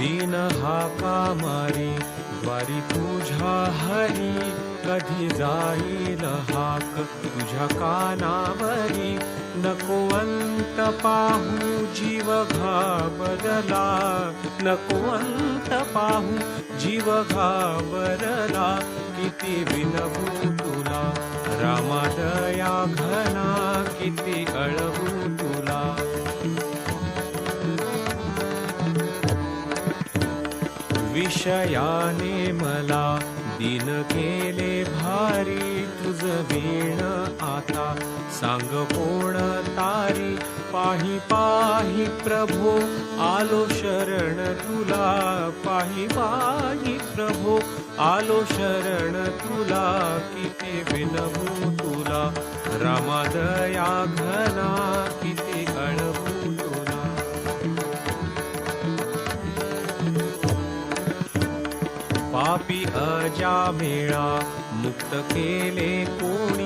बिन हाका मारी द्वारी तुझ्या हरी कधी जाईल हाक तुझ्या कानावरी. नको अंत पाहू जीव घाबरला नको अंत पाहू जीव घाबरला किती विनवू तुला रामादया घना किती अळवू विषयाने मला दिन केले भारी तुझ वेण आता. सांग कोण तारी पाही पाही प्रभो. आलो शरण तुला पाही पाही प्रभो. आलो शरण तुला किती विनवू तुला. रामादया घना पापी अजा मेळा मुक्त केले कोणी?